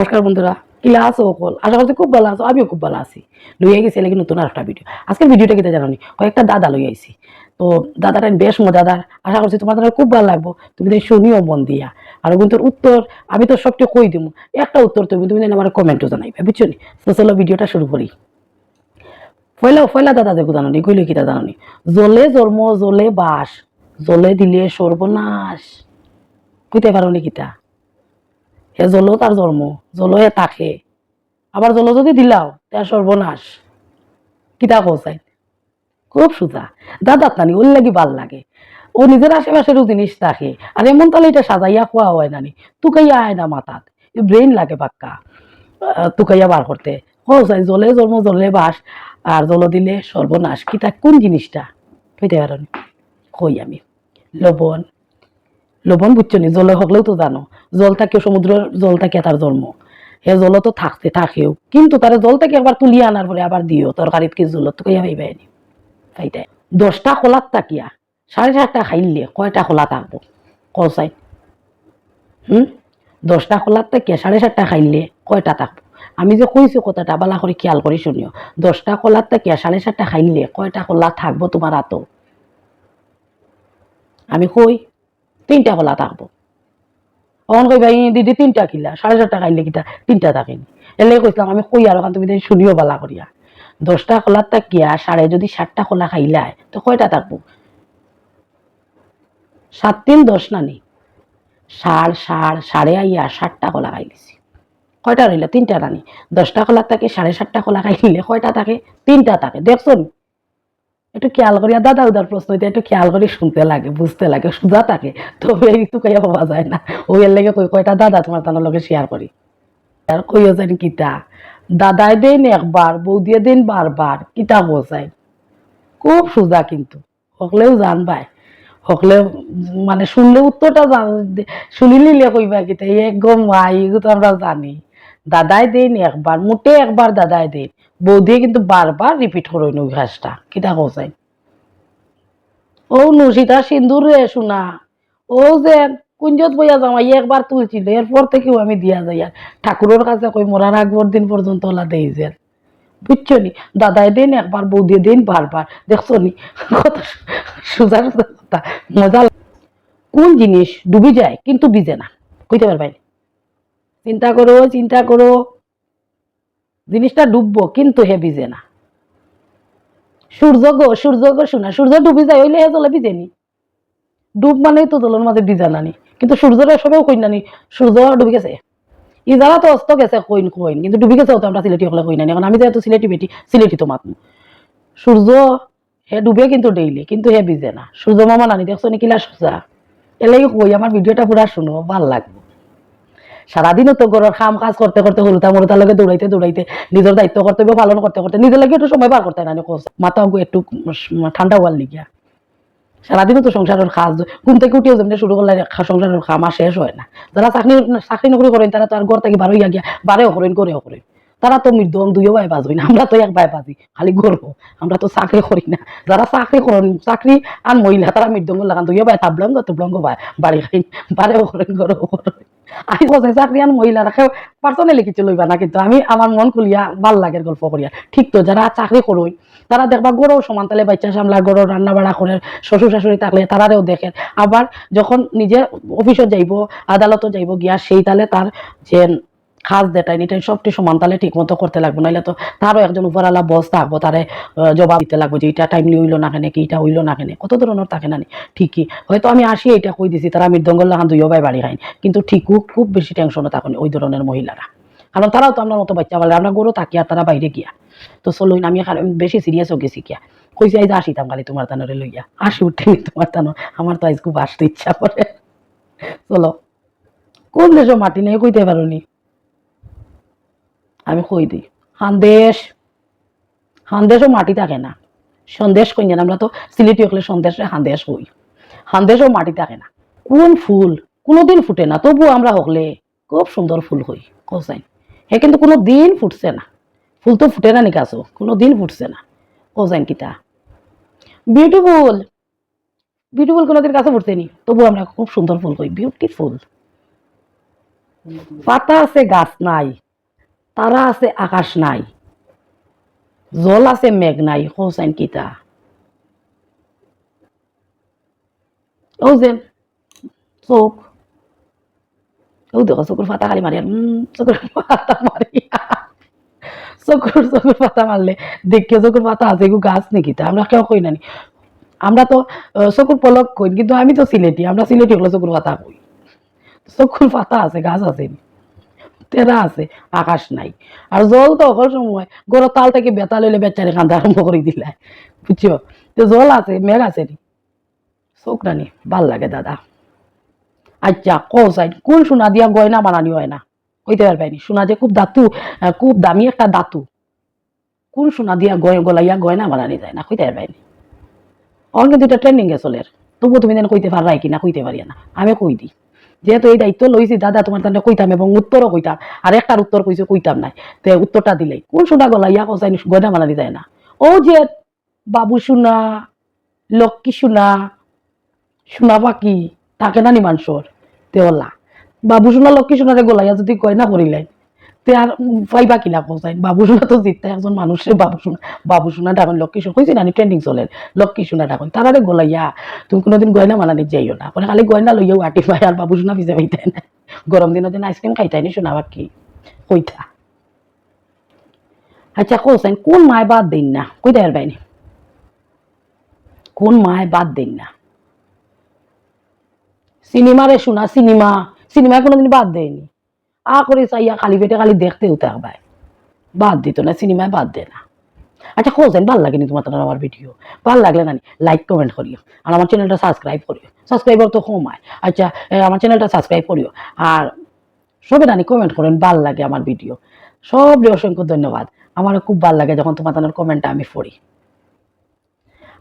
নমস্কার বন্ধুরা কিলা আছো অকল আশা করছি খুব ভালো আছো, আমিও খুব ভালো আছি। লইয়া গেছি নাকি নতুন একটা ভিডিও আজকের ভিডিওটা কিতা জানি কয়েকটা দাদা লই আইছি। তো দাদাটা বেশ মজাদার। আশা করছি তোমার দ্বারা খুব ভালো লাগবো। তুমি তো শুনিও মন দিয়া। আর কিন্তু উত্তর, আমি তো সবটা কই দিব একটা উত্তর তুমি তুমি আমার কমেন্টও জানাইবে, বুঝছ নি? চলো ভিডিওটা শুরু করি। পয়লা পয়লা দাদা দেখো জানো নি কইলে কিতা জানো নি জলে জন্ম, জলে বাস। জলে দিলে সর্বনাশ। কইতে পারো নি কিতা? হে জলও তার জন্ম জলয়ে তাকে আবার জল যদি দিলাও তার সর্বনাশ কিতা কৌসাই খুব সুজা। দাদাত নানি ওর লাগি ভালো লাগে। ও নিজের আশেপাশেরও জিনিস থাকে আর এমন তাহলে এটা সাজাইয়া খোয়া হয় নানি। তুকাইয়া আয় না মাথাত। ব্রেন লাগে পাক্কা। তুকাইয়া বার করতে। কৌসাই জলে জন্ম, জলে বাস। আর জল দিলে সর্বনাশ কিতা, কোন জিনিসটা কইতে পারো? কই আমি। লবণ লবণ বুঝছ নি? জলে হকলেও তো জানো। জল থাকে সমুদ্রের জল থাকে তার জন্ম। হে জল তো থাকতে থাকেও। কিন্তু তার জল থেকে একবার তুলিয়ে আনার পরে আবার দিও। তরকারিত কি জল তো কইয়া ভাইবাই নি তাইটাই দশটা খোলাত তাকিয়া সাড়ে সাতটা খাইলে, কয়টা খোলা থাকব কসাই হুম? দশটা খোলাত তাকিয়া সাড়ে সাতটা খাইলে কয়টা থাকব আমি যে কইছি কথাটা, বালা করে খেয়াল করে শুনিও। দশটা খোলাত তাকিয়া সাড়ে সাতটা খাইলে, কয়টা খোলা থাকব তোমার হাতও আমি কই তিনটা খোলা থাকব। অন কইবা ই দিদি তিনটা কিলা, সাড়ে চারটা খাইলে কিটা, তিনটা থাকেনি এলে কইছিলাম, আমি কই আর তুমি শুনিও বালা করিয়া? দশটা খোলার তাকিয়া সাড়ে যদি সাতটা খোলা খাইলাই তো কয়টা থাকব? সাত তিন, দশ নানি সাড় সাড়, সাড়ে আইয়া সাতটা খোলা খাইলিছি কয়টা রইলা? তিনটা রানি দশটা খোলার থাকে, সাড়ে সাতটা খোলা খাইলে কয়টা থাকে? তিনটা থাকে। দেখছ? একটু খেয়াল করিয়া দাদা উদার প্রশ্ন হইতে একটু খেয়াল করে শুনতে লাগে, বুঝতে লাগে, সুজা থাকে, তবে একটু কইয়া পাওয়া যায় না। ওই এর লেগে কয়টা দাদা তোমার তার লগে শেয়ার করি। আর কইও জানি কিতা, দাদাই দেন একবার বউ দিয়ে দেন বারবার, কিতা বোঝাই খুব সোজা কিন্তু, হকলেও জানবাই হকলেও মানে শুনলে উত্তরটা জান- শুনি নিলে কইবা কিতা এক গম মাই এগুলো তো আমরা জানি। দাদাই দেন একবার, মোটে একবার দাদাই দেন। বউ দিয়ে কিন্তু বারবার রিপিট করই ওই ঘাসটা কিতা কোসাই ও নুসিতা সিন্দুর রে শোনা ও যে কুঞ্জত বইয়া জামাই একবার তুলছিল, এরপর থেকেও আমি দিয়া যাই আর। ঠাকুরের কাছে কই মরার আগর দিন পর্যন্ত ওলা দেই যে। বুঝছ নি? দাদাই দিন একবার বউ দিয়ে দিন বারবার। দেখছ নি? কত সোজা সোজা কথা। মজা কোন জিনিস ডুবি যায় কিন্তু বিজে না। কইতে পারবাই চিন্তা করো চিন্তা করো। জিনিসটা ডুববো, কিন্তু হে ভিজে না। সূর্য গো সূর্য গো শোনা, সূর্য ডুবি যায়, হইলে হে জলে ভিজে নি। ডুব মানেই তো জলের মাঝে ভিজা নানি কিন্তু সূর্যটা সবেও কই নানি সূর্য ডুবি গেছে। ই যারা তো অস্ত গেছে, কইন কইন, কিন্তু ডুবি গেছে তো আমরা সিলেটি হলে কই নানি এখন আমি যেহেতু সিলেটি বেটি, সিলেটি তো মাতমু। সূর্য হে ডুবে কিন্তু ডেইলি, কিন্তু হে ভিজে না। সূর্য মামা নানি দেখছ নি কিলা সোজা? এলাই কই, আমার ভিডিওটা পুরা শুনো, ভালো লাগবে। সারাদিনও তো ঘরের কাম কাজ করতে করতে হলুতা মরুতা লাগে দৌড়াইতে দৌড়াইতে নিজের দায়িত্ব কর্তব্য পালন করতে করতে নিজের লাগে একটু সময় পার করতে কোস। মাথা একটু ঠান্ডা হওয়ার লিগিয়া। সারাদিনও তো সংসারের কাজ, ঘুম থেকে উঠিও যেমনি শুরু করলে সংসারের আর শেষ হয় না। যারা চাকরি চাকরি নকরি করেন, তারা তো আর ঘর থেকে বারো ইয়া গিয়া বারেও করেন, করেও করেন। তারা তো মৃদম দুইও ভাই বাজবই না, আমরা তো এক ভাই বাজি, খালি গর্ব। আমরা তো চাকরি করি না। যারা চাকরি করেন, চাকরি আর মহিলা, তারা মৃদঙ্গ লাগান দুইও ভাই, তাবলঙ্গ, তুবলঙ্গ ভাই, বাড়ি খাই, বারেও করেন গরেও করেন। আমি বলতে চাকরিয়ান মহিলারা কেউ পার্সোনালি কিছু লইবা না, কিন্তু আমি আমার মন খুলিয়া ভালো লাগে গল্প করিয়া। ঠিক তো, যারা চাকরি করই, তারা দেখবা গরও সমান তালে বাচ্চা সামলা গরো রান্না বাড়া করে শ্বশুর শাশুড়ি থাকলে তারারেও দেখেন আবার যখন নিজে অফিসত যাইব, আদালতও যাইব গিয়া, সেই তালে তার যে খাস দেটাই, নিটাই সবটি সমান, তাহলে ঠিক মতো করতে লাগবে। নাহলে তো তারও একজন উপরালা বস থাকব, তারে জবাব দিতে লাগবে যে এটা টাইমলি হইল না কেনে, কি এটা হইল না কেনে, কত ধরনের থাকে না? ঠিকই। হয়তো আমি আসি এটা কই দিছি, তারা মৃদঙ্গল লাগান দুইও ভাই বাড়ি খাইন। কিন্তু ঠিকও খুব বেশি টেনশনে থাকেন ওই ধরনের মহিলারা। কারণ তারাও তো আপনার মতো বাচ্চা বলে আমরা গরু থাকি আর তারা বাইরে গিয়া। তো চলো আমি বেশি সিরিয়াস হয়ে গেছি গিয়া। কইছি আইজ আসিতাম খালি তোমার তানরে লইয়া। আসি উঠে তোমার তানো আমার তো আজ খুব আসতে ইচ্ছা করে। চলো। কোন দেশও মাটি নেই কইতে পারো নি? আমি কই দিই? হান্দেশ হান্দেশও মাটি থাকে না। সন্দেশ কই আমরা তো সিলেটি হলে সন্দেশে হান্দেশ হই। হান্দেশও মাটি থাকে না। কোন ফুল? কোনোদিন ফুটে না। তবুও আমরা হকলে খুব সুন্দর ফুল হই কোসাইন হে কিন্তু কোনো দিন ফুটছে না। ফুল তো ফুটে না নিকাছো কোনো দিন ফুটছে না। কোসাইন কিতা? বিউটিফুল। বিউটিফুল কোনোদিন কাছে ফুটছে নি। তবু আমরা খুব সুন্দর ফুল হই। বিউটিফুল। পাতা আছে, গাছ নাই। তারা আছে, আকাশ নাই, জল আছে, মেঘ নাই, হোসেন কিতা? ও যে চোখ, ও দেখো চকুর পাতা খালি মারি চকুর পাতা মারি চকুর চকুর পাতা মারলে দেখে চকুর পাতা আছে এগু গাছ নাকি তা আমরা কেউ কই আমরা তো চকুর পলক কই কিন্তু আমি তো সিলেটি আমরা সিলেটি হলে চকুর পাতা কই। চকুর পাতা আছে, গাছ আছে। তেরা আছে, আকাশ নাই। আর জল তো অকল সময় গরো তাল থেকে বেতা লইলে বেচারে কান্দা আরম্ভ করে দিলাই বুঝছ তো জল আছে, মেঘ আছে নি? চোখ রানি ভালো লাগে দাদা। আচ্ছা কও সাইড কোন সোনা দিয়া গয়না বানানি হয় না কইতে পারবাইনি সোনা যে খুব দাতু খুব দামি একটা দাতু। কোন সোনা দিয়া গলাইয়া গয়না বানানি যায় না কইতে পারবাইনি অন কিন্তু এটা ট্রেন্ডিং এ চলের তবুও তুমি যেন কইতে পারাই কিনা, কইতে পারি না আমি কই দিই যেহেতু এই দায়িত্ব লইছি, দাদা তোমার তাহলে কইতাম এবং উত্তরও কইতাম। আর একটার উত্তর কইছে, কইতাম নাই। তো উত্তরটা দিলে। কোন সোনা গলাইয়া কসাই গয়না বানানি যায় না। ও যে বাবু সোনা, লক্ষ্মী সোনা সোনা পাখি থাকে না নি মানুষের তেওলা বাবু সোনা, লক্ষ্মী সোনারে গলাইয়া যদি গয়না করিলেন তে আর পাইবা কিনা পৌঁছাই বাবু সোনা তো জিততে একজন মানুষের বাবু সোনা। বাবু সোনা ডাকন, লক্ষ্মী সোনা। কইছি না ট্রেন্ডিং চলে। লক্ষ্মী সোনা ডাকন। তারারে গলাইয়া, তুমি কোনোদিন গয়না মানানি যাইও না। পরে খালি গয়না লইয়াও আটি পাই আর বাবু সোনা ভিজে পাইতাই না। গরম দিনের দিন আইসক্রিম খাইতাই নি সোনা বাকি কইতা। আচ্ছা কোসাইন কোন মায় বাদ দিন না? কইতে পারবাইনি কোন মায় বাদ দিন না? সিনেমারে শোনা সিনেমা। সিনেমায় কোনোদিন বাদ দেয়নি। আ করে চাইয়া খালি পেটে খালি দেখতেও থাকবাই বাদ দিত না সিনেমায় বাদ দে না। আচ্ছা খোঁজেন, ভালো লাগেনি তোমার আমার ভিডিও ভালো লাগলে লাইক কমেন্ট করিও। আর আমার চ্যানেলটা সাবস্ক্রাইব করিও। সাবস্ক্রাইবার তো আচ্ছা আমার চ্যানেলটা সাবস্ক্রাইব করিও। আর সবে নানি কমেন্ট করেন, ভালো লাগে আমার ভিডিও সব অসংখ্য ধন্যবাদ। আমার খুব ভালো লাগে যখন তোমার তোমার কমেন্টটা আমি পড়ি।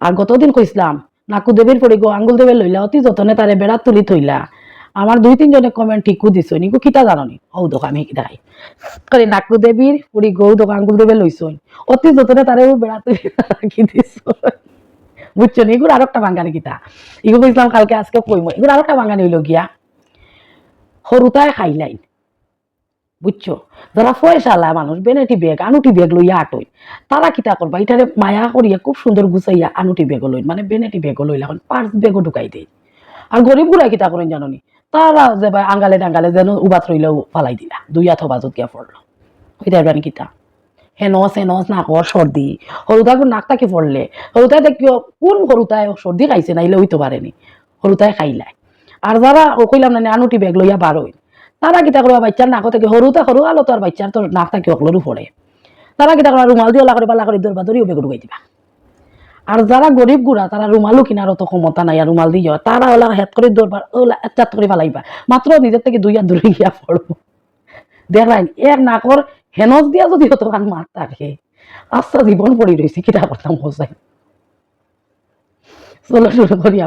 আর গতদিন কইছিলাম, নাকু দেবীর পড়ি গো, আঙ্গুল দেবের লইলা, অতি যতনে তারে বেড়া তুলি থইলা। আমার দুই তিনজনে কমেন্ট ঠিকও দিছ, নিকু কিতা জাননি? ও দোক আমি দেখাই করে নাকু দেবীর পড়ি গৌ দোক আঙ্গুল দেবে লইছ অতি যতনে তারে বেড়া তুলি রাখি দিছ বুঝছ নি? এগুলো আর একটা বাঙালি কিতা। এগুলো কইছিলাম কালকে আজকে কইম এগুলো আর একটা বাঙালি হইল গিয়া। সরুতায় খাইলাই বুঝছ যারা পয়সালা মানুষ বেনেটি বেগ, আনুটি বেগ লইয়া আটই তারা কিতা করবা এটারে মায়া করিয়া খুব সুন্দর গুছাইয়া আনুটি বেগ লইন মানে বেনেটি বেগ লইলা এখন পার্স বেগও ঢুকাই দেয় আর গরিব গুড়া কিতা করেন জাননি? তারা যে ভাই আঙ্গালে ডাঙ্গালে যেন উবাত রইলেও ফালাই দিলা। দুই হাত বাজত গিয়া পড়ল হইতে পারবেন কিতা। হেনস হেনস নাকর সর্দি। সরুতা নাকটাকে পড়লে সরুতায় দেখিও কোন সরুতায় সর্দি খাইছে নাইলে হইতে পারেনি। সরুতায় খাইলাই। আর যারা ও কইলাম না আনুটি বেগ লইয়া বারোই তারা কিতা করবা, বাচ্চার নাক থেকে সরুতা সরু আলো তো আর বাচ্চার তোর নাক থাকি অকলরও পড়ে। তারা কিতা করবা, রুমাল দিয়ে ওলা করে পালা করে দৌড়বা দৌড়িও বেগ ঢুকাই দিবা। আর যারা গরিব গুড়া, তারা রুমালও কিনার অত ক্ষমতা নাই আর রুমাল দিয়ে তারা ওলা হেত করে দৌড়বা ওলা চাত করে ফালাইবা মাত্র নিজের থেকে দুই হাত দূরে গিয়া পড়ব দেখলাম এর নাকর হেনস দিয়া যদি হতো কান মার থাকে। আচ্ছা জীবন পড়ি রয়েছে কিতা করতাম হোসাই চলো শুরু করি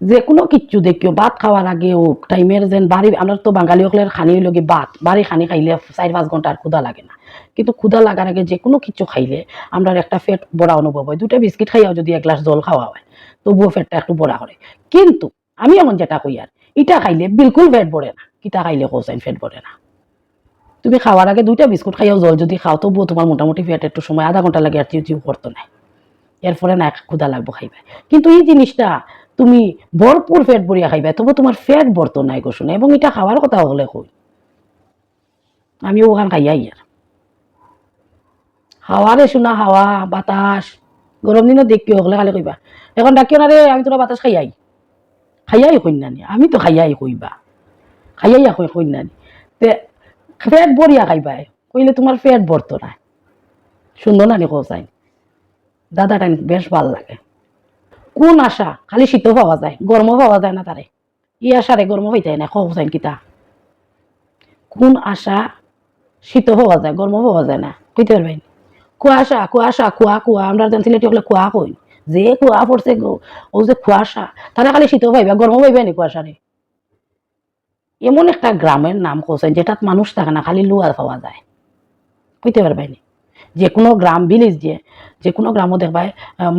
যে কোনো কিচ্ছু দেখিও, ভাত খাওয়ার আগে হোক টাইমের যেন বাড়ি আমরা তো বাঙালি হকলের খানি কি ভাত বাড়ি খানি খাইলে চার পাঁচ ঘণ্টা আর ক্ষুদা লাগে না। কিন্তু ক্ষুদা লাগার আগে যে কোনো কিছু খাইলে আমরা একটা পেট বড়া অনুভব হয়। দুটা বিস্কিট খাইয়াও যদি এক গ্লাস জল খাওয়া হয়, তবুও পেটটা একটু বড়া করে কিন্তু আমি এমন যেটা কই আর, ইটা খাইলে বিলকুল পেট ভরে না কিটা খাইলে কোসাইন পেট ভরে না। তুমি খাওয়ার আগে দুইটা বিস্কুট খাইয়াও জল যদি খাও, তবুও তোমার মোটামুটি পেট একটু সময়, আধা ঘণ্টা লাগে আর চিউ করতো না। এরপরে না ক্ষুদা লাগবো খাইবে। কিন্তু এই জিনিসটা তুমি ভরপুর ফ্যাট ভরিয়া খাইবে তবু তোমার ফ্যাট ভরতো নাই গো শুনে, এবং এটা খাওয়ার কথা হলে কই। আমি ওখান খাইয়াই আর। হাওয়ারে শোনা, হাওয়া, বাতাস গরম দিনত দেখি হলে খালি কইবা এখন ডাকিও না রে আমি তোরা বাতাস খাইয়াই। খাইয়াই কই নানি আমি তো খাইয়াই কইবা খাইয়াই কই নানি। তে ফ্যাট ভরিয়া খাইবাই। কইলে তোমার ফ্যাট ভরতো না সুন্দর নানি কোসাই দাদাটা বেশ ভালো লাগে। কোন আশা? খালি শীতও পাওয়া যায় গরমও পাওয়া যায় না তারে ই আশা আশারে গরমও পাইতে না কোসাইন কিতা। কোন আশা? শীতও পাওয়া যায় গরমও পাওয়া যায় না। কইতে পারবেন কুয়াশা কুয়াশা, কুয়া কুয়া, আমরা যেন সিলেটি হলে কুয়া কই। যে কুয়া পড়ছে গো, ও যে কুয়াশা, তারা খালি শীতও পাইবা গরমও পাইবে নি কুয়াশারে। এমন একটা গ্রামের নাম কোসেন যেটাত মানুষ থাকে না, খালি লুয়ার পাওয়া যায়। কইতে পারবেন যে কোনো গ্রাম ভিলেজ যে যে কোনো গ্রামও দেখবাই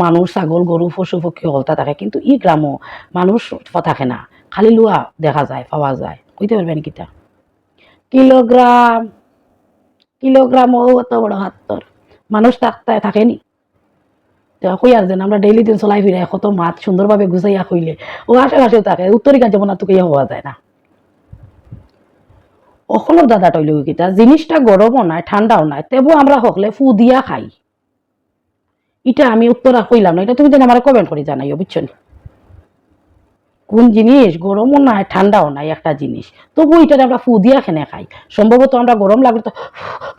মানুষ, ছাগল, গরু, পশু, পক্ষী হলতা থাকে, কিন্তু ই গ্রামও মানুষ থাকে না, খালি লুয়া দেখা যায়, পাওয়া যায়। কইতে পারবেন কিতা? কিলোগ্রাম কিলোগ্রাম ও অত বড় হাত তোর। মানুষ থাকতে থাকেনি। কই যেন, আমরা ডেইলি দিন চলাই ফিরে কত মাত সুন্দরভাবে গুছাইয়া হইলে ও আশেপাশেও থাকে উত্তরিকা যেমন আর তোকে হওয়া যায় না। অখলর দাদা টইল কিতা জিনিসটা গরমও নাই ঠান্ডাও নাই তেবু আমরা হকলে ফু দিয়া খাই। এটা আমি উত্তরা কইলাম না এটা তুমি যেন আমার কমেন্ট করে জানাইও বুঝছ নি? কোন জিনিস গরমও নাই, ঠান্ডাও নাই, একটা জিনিস। তবু এটা আমরা ফু দিয়া খেনে খাই। সম্ভবত আমরা গরম লাগলে তো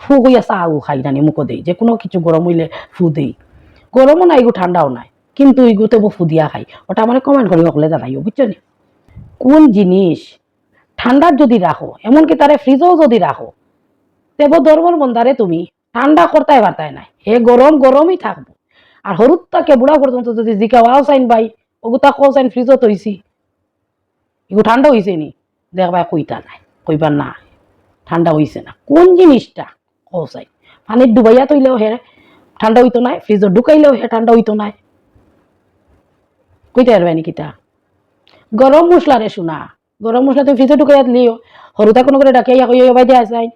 ফু হইয়া চাও খাই নানি মুখো দেই। যে কোনো কিছু গরম হইলে ফু দেই। গরমও নাই এগু ঠান্ডাও নাই। কিন্তু এগু তবু ফু দিয়া খাই। ওটা আমার কমেন্ট করে হকলে জানাইও, বুঝছ নি? কোন জিনিস ঠান্ডার যদি রাখো, এমনকি তারে ফ্রিজেও যদি রাখো, তেব ধর্মর বন্ধারে তুমি ঠান্ডা করতে পারতাই নাই। হে গরম, গরমই থাকব। আর হরুদ তাকে বুড়া পর্যন্ত যদি জিকা, ওয়াও সাইন বাই ওগুতা কো সাইন ফ্রিজও তৈছি এগু ঠান্ডা হইছে নি? দেখবা কইতা নাই, কইবার না। ঠান্ডা হইছে না। কোন জিনিসটা? কো সাইন পানির ডুবাইয়া তৈলেও হে, ঠান্ডা হইতো নাই, ফ্রিজত ঢুকাইলেও হে, ঠান্ডা হইতো নাই। কইতে পারবে তা গরম মশলা রে শোনা। গরম মশলা তুমি ফ্রিজে ঢুকাইয়া দিলিও হরুতা কোনো করে ডাকিয়া কই বাই দিয়া যাই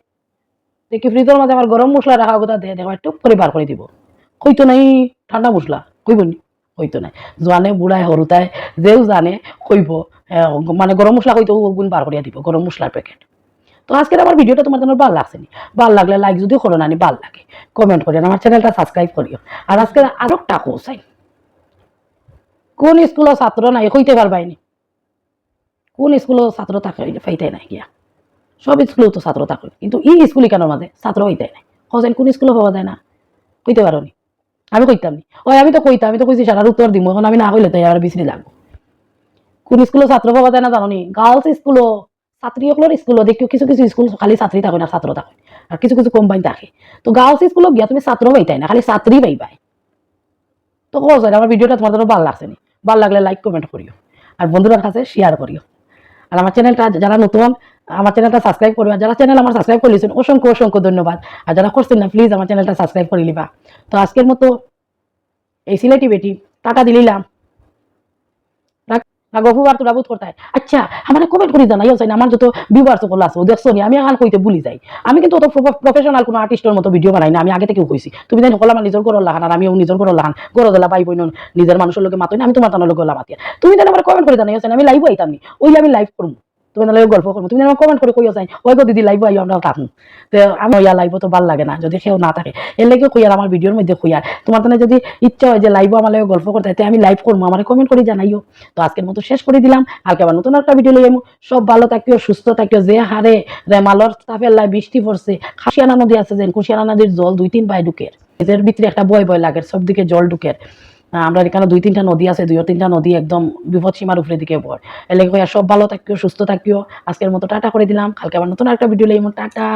দেখি ফ্রিজের মাঝে আমার গরম মশলা রাখা কথা দে, দেখবা টুক করে করে দিব। কইতো নাই ঠান্ডা মশলা কইব নি? কইতো নাই। জানে বুড়ায় হরুতায় যেও জানে কইব মানে গরম মশলা কইতো গুণ বার করিয়া দিব গরম মশলার প্যাকেট তো আজকের আমার ভিডিওটা তোমার জন্য ভালো লাগছে নি? ভালো লাগলে লাইক যদি করো না নি ভালো লাগে কমেন্ট করিও আমার চ্যানেলটা সাবস্ক্রাইব করিও আর আজকে আরও টাকা চাই কোন স্কুলের ছাত্র নাই কইতে পারবাইনি কোন স্কুলের ছাত্র থাকে পাইতে নাই গিয়া সব স্কুলেও তো ছাত্র থাকে কিন্তু ই স্কুলে কেন মাঝে ছাত্র হইতে নাই। হজেন কোন স্কুলে পাওয়া যায় না কইতে পারো নি? আমি কইতাম নি। ওই আমি তো কইতাম, আমি তো কইছি সারার উত্তর দিব এখন আমি না কইলে তো আর বিচরি লাগবো। কোন স্কুলে ছাত্র পাওয়া যায় না? জানো নি গার্লস স্কুলও ছাত্রীসকলের স্কুলও দেখিও কিছু কিছু স্কুল খালি ছাত্রী থাকে না, ছাত্র থাকে আর কিছু কিছু কম্বাইন থাকে। তো গার্লস স্কুলও গিয়া তুমি ছাত্র পাইতাই না, খালি ছাত্রী পাইবাই। তো কো যায় আমার ভিডিওটা তোমার জন্য ভালো লাগছে নি? ভালো লাগলে লাইক কমেন্ট করিও আর বন্ধুদের কাছে শেয়ার করিও আর আমার চ্যানেলটা যারা নতুন, আমার চ্যানেলটা সাবস্ক্রাইব করবে। যারা চ্যানেল আমার সাবস্ক্রাইব করেছেন অসংখ্য অসংখ্য ধন্যবাদ। আর যারা করছেন না প্লিজ আমার চ্যানেলটা সাবস্ক্রাইব করে নিবা। তো আজকের মতো এই সিলেটি বেটি টাকা দিলিলাম আর তোরা বুধ করতে আচ্ছা আমার কমেন্ট জানাই না আমার যত আছে, দেখছ আমি কইতে ভুলি যাই। আমি কিন্তু অত প্রফেশনাল কোনো আর্টিস্টের মতো ভিডিও বানাই না, আমি আগে থেকেও কইছি তুমি জানি সকল আমার নিজের গরর লাহান আর আমিও নিজের গরর লাহান। গরো দিলা পাই বইন নিজের মানুষের লোকে মাতই না, আমি তোমার তানোর লোক তুমি জানি আমার কমেন্ট করে জানাই চাই আমি লাইভ আইতাম ওই আমি লাইভ করব তুমি নাহলে গল্প করব। তুমি আমার কমেন্ট করে কইও যাই ওই গো দিদি লাইভ আইও আমরা থাকুন তো আমি ইয়া লাইভ তো ভালো লাগে না, যদি কেউ না থাকে এর লেগে কইয়ার আমার ভিডিওর মধ্যে কইয়ার তোমার তাহলে যদি ইচ্ছা হয় যে লাইভও আমার লাগে গল্প করতে তাই আমি লাইভ করব আমার কমেন্ট করে জানাইও। তো আজকের মতো শেষ করে দিলাম। কালকে আবার নতুন একটা ভিডিও লইয়াম সব ভালো থাকিও, সুস্থ থাকিও, যে হারে রেমালর তাপের লাই বৃষ্টি পড়ছে খাসিয়ানা নদী আছে যেন কুশিয়ানা নদীর জল দুই তিন পায়ে ঢুকের এদের ভিতরে একটা বয় বয় লাগে সব দিকে জল ঢুকের আমরা এখানে দুই তিনটা নদী আছে, দুই তিনটা নদী একদম বিপদ সীমার উপরে দিকে পড়। এলাকা সব ভালো থাকিও, সুস্থ থাকিও। আজকের মতো টাটা করে দিলাম। কালকে আবার নতুন একটা ভিডিও লইম টাটা।